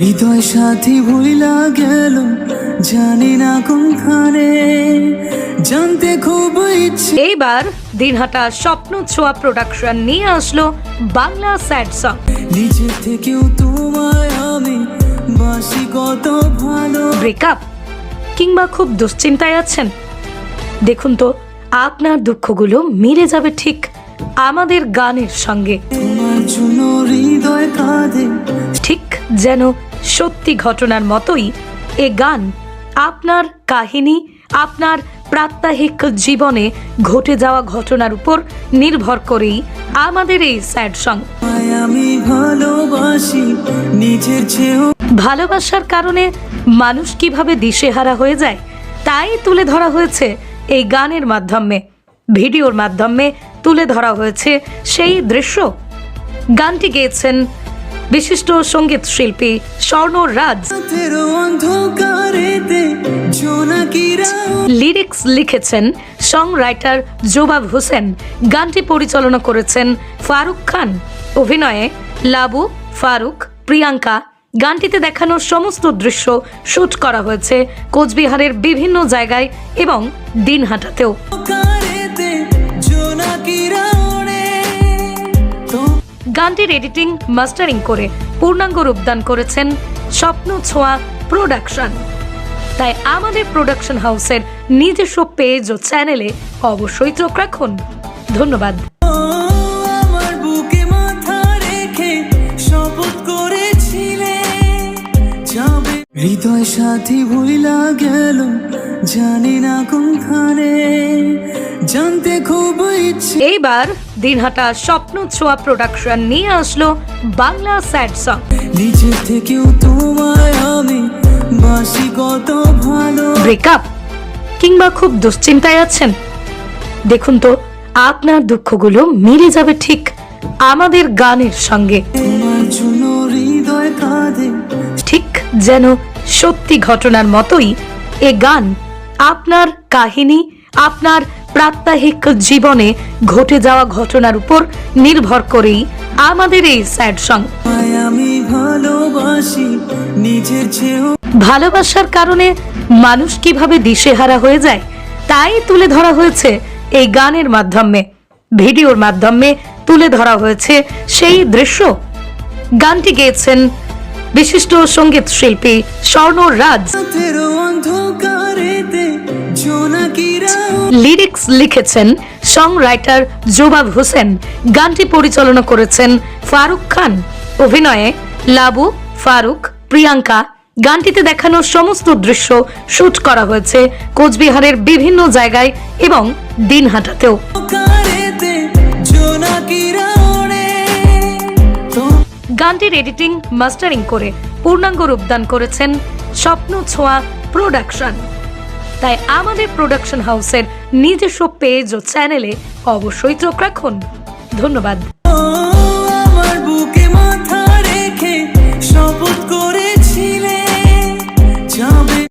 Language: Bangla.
হৃদয় সাথী ভুইলা গেল জানি না কোনখানে। জানতে খুব ইচ্ছে। এইবার দিনহাটা স্বপ্ন ছোঁয়া প্রোডাকশন নিয়ে আসলো বাংলা স্যাড সং। নিজের থেকেও তোমায় আমি বাসি কত ভালো। ব্রেকআপ কিংবা খুব দুশ্চিন্তায় আছেন? দেখুন তো আপনার দুঃখগুলো মিলে যাবে ঠিক আমাদের গানের সঙ্গে। তোমার জন্য হৃদয় কাঁদে। ঠিক যেন সত্যি ঘটনার মতোই এ গান আপনার কাহিনী আপনার প্রাত্যহিক জীবনে ঘটে যাওয়া ঘটনার উপর নির্ভর করেই আমাদের এই স্যাড সং। ভালোবাসার কারণে মানুষ কীভাবে দিশেহারা হয়ে যায় তাই তুলে ধরা হয়েছে এই গানের মাধ্যমে। ভিডিওর মাধ্যমে তুলে ধরা হয়েছে সেই দৃশ্য। গানটি গেয়েছেন বিশিষ্ট সংগীত শিল্পী স্বর্ণ রাজ। লিরিক্স লিখেছেন সং রাইটার জোবাব হোসেন। গানটি পরিচালনা করেছেন ফারুক খান। অভিনয়ে লাবু ফারুক প্রিয়াঙ্কা। গানটিতে দেখানো সমস্ত দৃশ্য শুট করা হয়েছে কোচবিহারের বিভিন্ন জায়গায় এবং দিনহাটাতেও। গানটির এডিটিং মাস্টারিং করে পূর্ণাঙ্গ রূপদান করেছেন স্বপ্ন ছোঁয়া প্রোডাকশন। তাই আমাদের প্রোডাকশন হাউসের নিজস্ব পেজ ও চ্যানেলে অবশ্যই চোখ রাখুন। ধন্যবাদ। হৃদয় সাথী ভুইলা গেল, জানি না কোনখানে। জানতে খুব ইচ্ছে এইবার দিনহাটা স্বপ্ন ছোঁয়া প্রোডাকশন নিয়ে আসলো বাংলা স্যাড সং। নিজের থেকেও তোমায় আমি বাসি কত ভালো। ব্রেকআপ কিংবা খুব দুশ্চিন্তায় আছেন? দেখুন তো আপনার দুঃখগুলো মিলে যাবে ঠিক আমাদের গানের সঙ্গে। ঠিক যেন সত্যি ঘটনার মতোই এ গান আপনার কাহিনী আপনার প্রাত্যহিক জীবনে ঘটে যাওয়া ঘটনার উপর নির্ভর করেই আমাদের এই স্যাড সং। ভালোবাসার কারণে মানুষ কীভাবে দিশেহারা হয়ে যায় তাই তুলে ধরা হয়েছে এই গানের মাধ্যমে। ভিডিওর মাধ্যমে তুলে ধরা হয়েছে সেই দৃশ্য। গানটি গেয়েছেন বিশিষ্ট সংগীত শিল্পী স্বর্ণ রাজ। লিরিক্স লিখেছেন সং রাইটার জোবাব হোসেন। গানটি পরিচালনা করেছেন ফারুক খান। অভিনয়ে লাবু ফারুক প্রিয়াঙ্কা। গানটিতে দেখানো সমস্ত দৃশ্য শুট করা হয়েছে কোচবিহারের বিভিন্ন জায়গায় এবং দিনহাটাতেও। গানটির এডিটিং মাস্টারিং করে পূর্ণাঙ্গ রূপদান করেছেন স্বপ্ন ছোঁয়া প্রোডাকশন তাই আমাদের প্রোডাকশন হাউসের নিজস্ব পেজ ও চ্যানেলে অবশ্যই চোখ রাখুন। ধন্যবাদ।